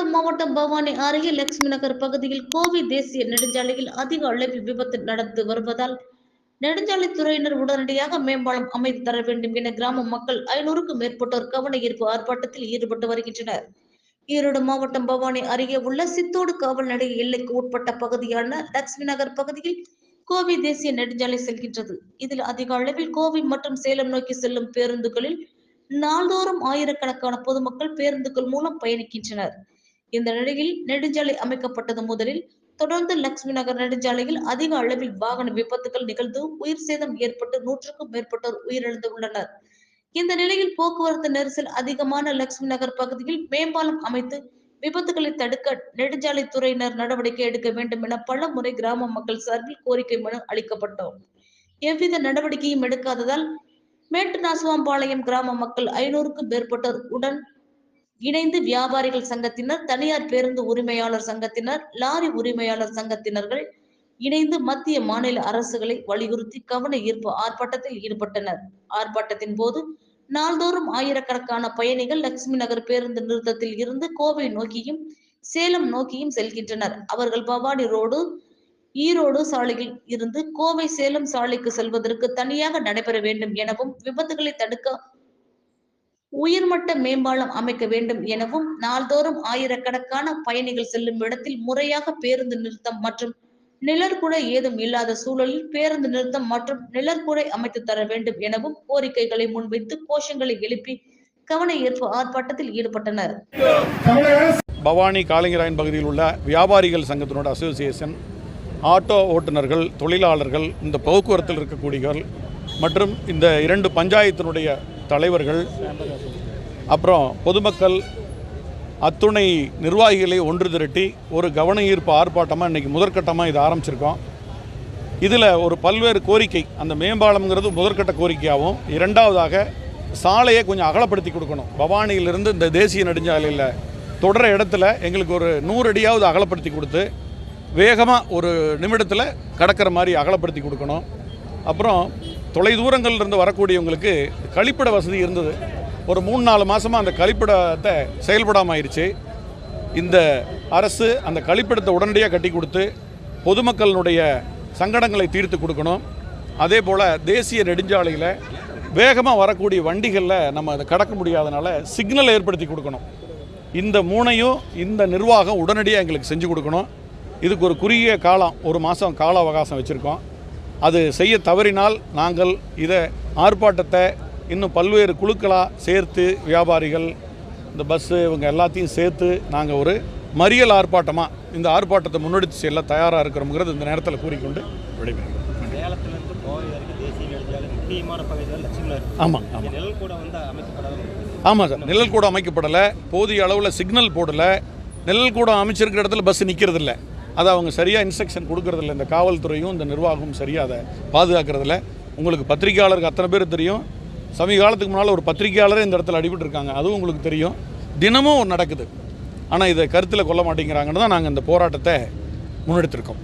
ஈரோடு மாவட்டம் பவானி அருகே லட்சுமி நகர் பகுதியில் கோவை தேசிய நெடுஞ்சாலையில் அதிக அளவில் விபத்து நடந்து வருவதால் நெடுஞ்சாலைத்துறையினர் உடனடியாக மேம்பாலம் அமைத்து தர வேண்டும் என கிராம மக்கள் ஐநூறுக்கும் மேற்பட்டோர் கவன ஈர்ப்பு ஆர்ப்பாட்டத்தில் ஈடுபட்டு வருகின்றனர். ஈரோடு மாவட்டம் பவானி அருகே உள்ள சித்தோடு காவல் நிலைய எல்லைக்கு உட்பட்ட பகுதியான லட்சுமி நகர் பகுதியில் கோவை தேசிய நெடுஞ்சாலை செல்கின்றது. இதில் அதிக அளவில் கோவை மற்றும் சேலம் நோக்கி செல்லும் பேருந்துகளில் நாள்தோறும் ஆயிரக்கணக்கான பொதுமக்கள் பேருந்துகள் மூலம் பயணிக்கின்றனர். இந்த நிலையில் நெடுஞ்சாலை அமைக்கப்பட்டது முதலில் தொடர்ந்து லட்சுமி நகர் நெடுஞ்சாலையில் அதிக அளவில் வாகன விபத்துகள் நிகழ்ந்து உயிர் சேதம் ஏற்பட்டு நூற்றுக்கும் மேற்பட்டோர் உயிரிழந்துள்ளனர். இந்த நிலையில் போக்குவரத்து நெரிசல் அதிகமான லட்சுமி நகர் பகுதியில் மேம்பாலம் அமைத்து விபத்துகளை தடுக்க நெடுஞ்சாலை துறையினர் நடவடிக்கை எடுக்க வேண்டும் என பல முறை கிராம மக்கள் சார்பில் கோரிக்கை மனு அளிக்கப்பட்டோம். எவ்வித நடவடிக்கையும் எடுக்காததால் மேட்டு நாசுவாம்பாளையம் கிராம மக்கள் ஐநூறுக்கும் மேற்பட்டோர் உடன் இணைந்து வியாபாரிகள் சங்கத்தினர் தனியார் பேருந்து உரிமையாளர் சங்கத்தினர் லாரி உரிமையாளர் சங்கத்தினர்கள் இணைந்து மத்திய மாநில அரசுகளை வலியுறுத்தி கவன ஈர்ப்பு ஆர்ப்பாட்டத்தில் ஈடுபட்டனர். ஆர்ப்பாட்டத்தின் போது நாள்தோறும் ஆயிரக்கணக்கான பயணிகள் லட்சுமி நகர் பேருந்து நிறுத்தத்தில் இருந்து கோவை நோக்கியும் சேலம் நோக்கியும் செல்கின்றனர். அவர்கள் பவானி ரோடு ஈரோடு சாலையில் இருந்து கோவை சேலம் சாலைக்கு செல்வதற்கு தனியாக நடைபெற வேண்டும் எனவும் விபத்துகளை தடுக்க உயர்மட்ட மேம்பாலம் அமைக்க வேண்டும் எனவும் நாள்தோறும் ஆயிரக்கணக்கான பயணிகள் செல்லும் இடத்தில் முறையாக பேருந்து நிறுத்தம் மற்றும் நிழற்குடை ஏதும் இல்லாத சூழலில் பேருந்து நிறுத்தம் மற்றும் நிழற்குடை அமைத்து தர வேண்டும் எனவும் கோரிக்கைகளை முன்வைத்து கோஷங்களை எழுப்பி கவன ஈர்ப்பு ஆர்ப்பாட்டத்தில் ஈடுபட்டனர். பவானி காலிங்கராயன் பகுதியில் உள்ள வியாபாரிகள் சங்கத்தினோட அசோசியேஷன் ஆட்டோ ஓட்டுநர்கள் தொழிலாளர்கள் இந்த போக்குவரத்தில் இருக்கக்கூடியவர்கள் மற்றும் இந்த இரண்டு பஞ்சாயத்தினுடைய தலைவர்கள் அப்புறம் பொதுமக்கள் அத்துணை நிர்வாகிகளை ஒன்று திரட்டி ஒரு கவன ஈர்ப்பு ஆர்ப்பாட்டமாக இன்றைக்கி முதற்கட்டமாக இதை ஆரம்பிச்சிருக்கோம். இதில் ஒரு பல்வேறு கோரிக்கை அந்த மேம்பாலம்ங்கிறது முதற்கட்ட கோரிக்கையாகவும் இரண்டாவதாக சாலையை கொஞ்சம் அகலப்படுத்தி கொடுக்கணும். பவானியிலிருந்து இந்த தேசிய நெடுஞ்சாலையில் தொடர இடத்துல எங்களுக்கு ஒரு நூறு அடியாவது அகலப்படுத்தி கொடுத்து வேகமாக ஒரு நிமிடத்தில் கடக்கிற மாதிரி அகலப்படுத்தி கொடுக்கணும். அப்புறம் தொலைதூரங்கள்லேருந்து வரக்கூடியவங்களுக்கு கழிப்பிட வசதி இருந்தது. ஒரு மூணு நாலு மாதமாக அந்த கழிப்பிடத்தை செயல்படாமல் ஆயிடுச்சு இந்த அரசு அந்த கழிப்பிடத்தை உடனடியாக கட்டி கொடுத்து பொதுமக்களினுடைய சங்கடங்களை தீர்த்து கொடுக்கணும். அதே போல் தேசிய நெடுஞ்சாலையில் வேகமாக வரக்கூடிய வண்டிகளில் நம்ம அதை கடக்க முடியாதனால சிக்னல் ஏற்படுத்தி கொடுக்கணும். இந்த மூணையும் இந்த நிர்வாகம் உடனடியாக எங்களுக்கு செஞ்சு கொடுக்கணும். இதுக்கு ஒரு குறுகிய காலம் ஒரு மாதம் கால அவகாசம் வச்சுருக்கோம். அது செய்ய தவறினால் நாங்கள் இதை ஆர்ப்பாட்டத்தை இன்னும் பல்வேறு குழுக்களாக சேர்த்து வியாபாரிகள் இந்த பஸ்ஸு இவங்க எல்லாத்தையும் சேர்த்து நாங்கள் ஒரு மறியல் ஆர்ப்பாட்டமாக இந்த ஆர்ப்பாட்டத்தை முன்னெடுத்து செல்ல தயாராக இருக்கிறோங்கிறது இந்த நேரத்தில் கூறிக்கொண்டு விடைபெறுகிறோம். ஆமாம் ஆமாம் கூட ஆமாம் சார் நிழல் கூடம் அமைக்கப்படலை போதிய அளவில் சிக்னல் போடலை நிழல் கூடம் அமைச்சிருக்கிற இடத்துல பஸ் நிற்கிறதில்ல அதை அவங்க சரியாக இன்ஸ்ட்ரக்ஷன் கொடுக்கறதில்ல. இந்த காவல்துறையும் இந்த நிர்வாகமும் சரியாக அதை பாதுகாக்கிறதில்ல. உங்களுக்கு பத்திரிகையாளருக்கு அத்தனை பேர் தெரியும். சமீப காலத்துக்கு முன்னால் ஒரு பத்திரிகையாளரே இந்த இடத்துல அடிபட்டிருக்காங்க. அதுவும் உங்களுக்கு தெரியும். தினமும் நடக்குது. ஆனால் இதை கருத்தில் கொள்ள மாட்டேங்கிறாங்கன்னு தான் நாங்கள் இந்த போராட்டத்தை முன்னெடுத்திருக்கோம்.